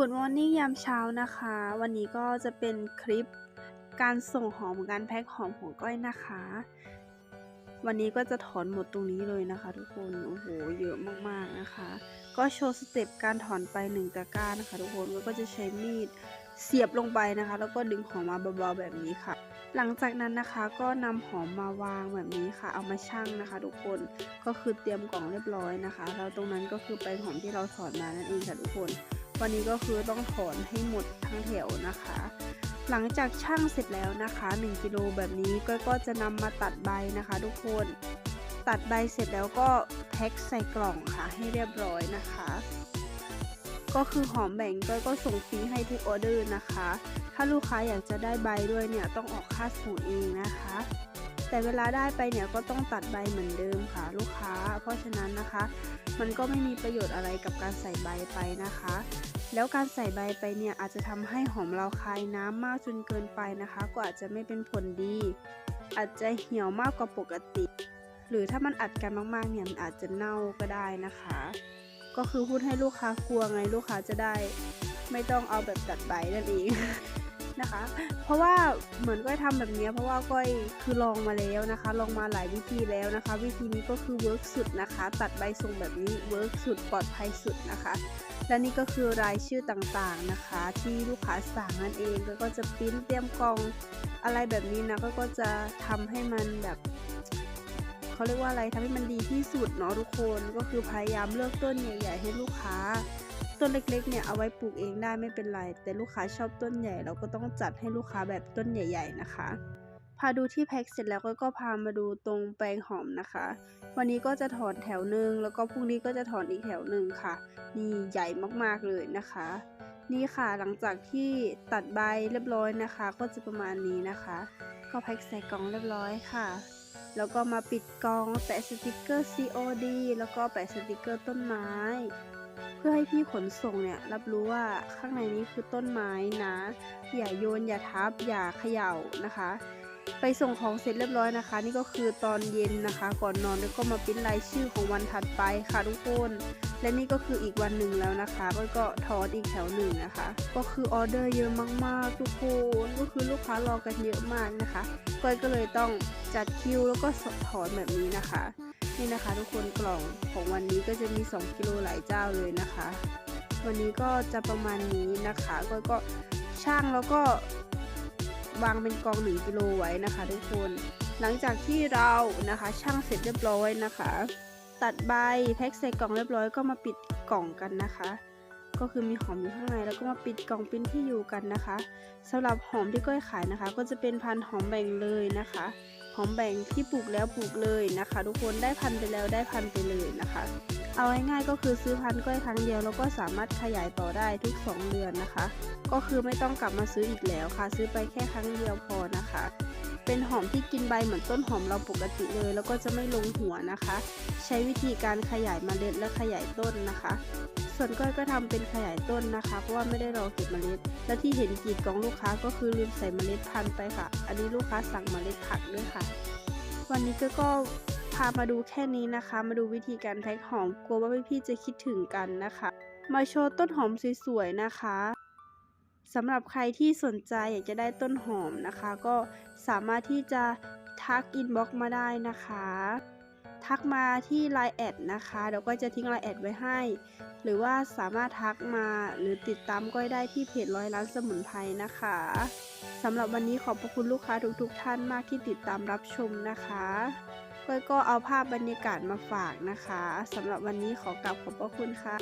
Good Morning ยามเช้านะคะ วันนี้ก็จะเป็นคลิปการส่งหอมการแพ็คหอมของก้อยนะคะ วันนี้ก็จะถอนหมดตรงนี้เลยนะคะ ทุกคน โอ้โห เยอะมากๆนะคะ ก็โชว์สเต็ปการถอนไปหนึ่งตะกร้านะคะ ทุกคนก็จะใช้มีดเสียบลงไปนะคะ แล้วก็ดึงหอมมาเบาๆแบบนี้ค่ะ หลังจากนั้นนะคะก็นำหอมมาวางแบบนี้ค่ะ เอามาชั่งนะคะ ทุกคนก็คือเตรียมกล่องเรียบร้อยนะคะ แล้วตรงนั้นก็คือไปหอมที่เราถอนมานั่นเองค่ะทุกคน วันนี้ก็คือต้องถอนให้หมดทั้งแถวนะคะ หลังจากช่างเสร็จแล้วนะคะ1กิโลแบบนี้ก็ก็จะนำมาตัดใบนะคะ ทุกคน ตัดใบเสร็จแล้วก็แพ็คใส่กล่องค่ะให้เรียบร้อยนะคะ ก็คือหอมแบ่งก็ก็ส่งฟรีให้ทุกออเดอร์นะคะ ถ้าลูกค้าอยากจะได้ใบด้วยเนี่ยต้องออกค่าส่งเองนะคะ แต่เวลาได้ไปเนี่ยก็ต้องตัดใบเหมือนเดิมค่ะลูกค้า เพราะฉะนั้นนะคะ มันก็ไม่มีประโยชน์อะไรกับการใส่ใบไปนะคะ แล้วการใส่ใบไปเนี่ยอาจจะทำให้หอมเราคายน้ำมากจนเกินไปนะคะ ก็อาจจะไม่เป็นผลดี อาจจะเหี่ยวมากกว่าปกติ หรือถ้ามันอัดกันมากๆเนี่ยมันอาจจะเน่าก็ได้นะคะ ก็คือพูดให้ลูกค้ากลัวไงลูกค้าจะได้ ไม่ต้องเอาแบบตัดใบนั่นเอง นะคะ เพราะว่าเหมือนก้อยทำแบบนี้เพราะว่าก้อยคือลองมาแล้วนะคะ ลองมาหลายวิธีแล้วนะคะ วิธีนี้ก็คือเวิร์กสุดนะคะ ตัดใบทรงแบบนี้เวิร์กสุดปลอดภัยสุดนะคะ และนี่ก็คือรายชื่อต่างๆนะคะ ที่ลูกค้าสั่งนั่นเองแล้วก็จะปริ้นเตรียมกล่องอะไรแบบนี้นะก็ก็จะทำให้มันแบบเขาเรียกว่าอะไรทำให้มันดีที่สุดเนาะทุกคนก็คือพยายามเลือกต้นใหญ่ ๆ ให้ลูกค้า ต้นเล็กๆเนี่ยเอาไว้ปลูกเองได้ไม่เป็นไร แต่ลูกค้าชอบต้นใหญ่เราก็ต้องจัดให้ลูกค้าแบบต้นใหญ่ ๆ นะคะ พาดูที่แพ็คเสร็จแล้วก็ก็พามาดูตรงแปลงหอมนะคะ วันนี้ก็จะถอนแถวหนึ่งแล้วก็พรุ่งนี้ก็จะถอนอีกแถวหนึ่งค่ะ นี่ใหญ่มากๆเลยนะคะ นี่ค่ะหลังจากที่ตัดใบเรียบร้อยนะคะ ก็จะประมาณนี้นะคะ ก็แพ็คใส่กล่องเรียบร้อยค่ะแล้วก็มาปิดกล่องแปะสติกเกอร์ COD แล้วก็แปะสติกเกอร์ต้นไม้ เพื่อให้พี่ขนส่งเนี่ยรับรู้ว่าข้างในนี้คือต้นไม้นะ อย่าโยนอย่าทับอย่าเขย่านะคะ ไปส่งของเสร็จเรียบร้อยนะคะ นี่ก็คือตอนเย็นนะคะ ก่อนนอนแล้วก็มาปิ้นรายชื่อของวันถัดไปค่ะทุกคนและนี่ก็คืออีกวันหนึ่งแล้วนะคะก็ก็ทอดอีกแถวหนึ่งนะคะ ก็คือออเดอร์เยอะมากๆทุกคนก็คือลูกค้ารอกันเยอะมากนะคะก้อยก็เลยต้องจัดคิวแล้วก็สดถอนแบบนี้นะคะ นี่นะคะ ทุกคนกล่องของวันนี้ก็จะมี 2 กิโลหลายเจ้าเลยนะคะ วันนี้ก็จะประมาณนี้นะคะก็ก็ช่างแล้วก็วางเป็นกอง 1 กิโลไว้นะคะ ทุกคนหลังจากที่เรานะคะช่างเสร็จเรียบร้อยนะคะ ตัดใบแพ็คใส่กล่องเรียบร้อยก็มาปิดกล่องกันนะคะ ก็คือมีหอมอยู่ข้างในแล้วก็มาปิดกล่องปิ้นที่อยู่กันนะคะสำหรับหอมที่ก้อยขายนะคะ ก็จะเป็นพันหอมแบ่งเลยนะคะ หอมแบ่งที่ปลูกแล้วปลูกเลยนะคะ ทุกคนได้พันไปแล้วได้พันไปเลยนะคะ เอาง่ายๆก็คือซื้อพันก้อยครั้งเดียวแล้วก็สามารถขยายต่อได้ทุก 2 เดือนนะคะ ก็คือไม่ต้องกลับมาซื้ออีกแล้วค่ะ ซื้อไปแค่ครั้งเดียวพอนะคะ เป็นหอมที่กินใบเหมือนต้นหอมเราปกติเลย แล้วก็จะไม่ลงหัวนะคะ ใช้วิธีการขยายเมล็ดและขยายต้นนะคะ ส่วนก้อยก็ทำเป็นขยายต้นนะคะ เพราะว่าไม่ได้รอเก็บเมล็ด และที่เห็นกรีดกล่องลูกค้าก็คือลืมใส่เมล็ดพันธุ์ไปค่ะ อันนี้ลูกค้าสั่งเมล็ดผักด้วยค่ะ วันนี้ก็ก็พามาดูแค่นี้นะคะ มาดูวิธีการแพ็คหอมกลัวว่าพี่ๆจะคิดถึงกันนะคะ มาโชว์ต้นหอมสวยๆนะคะสำหรับใครที่สนใจอยากจะได้ต้นหอมนะคะ ก็สามารถที่จะทักอินบ็อกมาได้นะคะ ทักมาที่ Line แอดนะคะเดี๋ยวก็จะทิ้ง Line แอดไว้ให้ หรือว่าสามารถทักมาหรือติดตามก้อยได้ที่เพจร้อยล้านสมุนไพรนะคะสำหรับวันนี้ขอบพระคุณลูกค้าทุกๆทท่านมากที่ติดตามรับชมนะคะก้อยก็เอาภาพบรรยากาศมาฝากนะคะสำหรับวันนี้ขอกลับขอบพระคุณค่ะ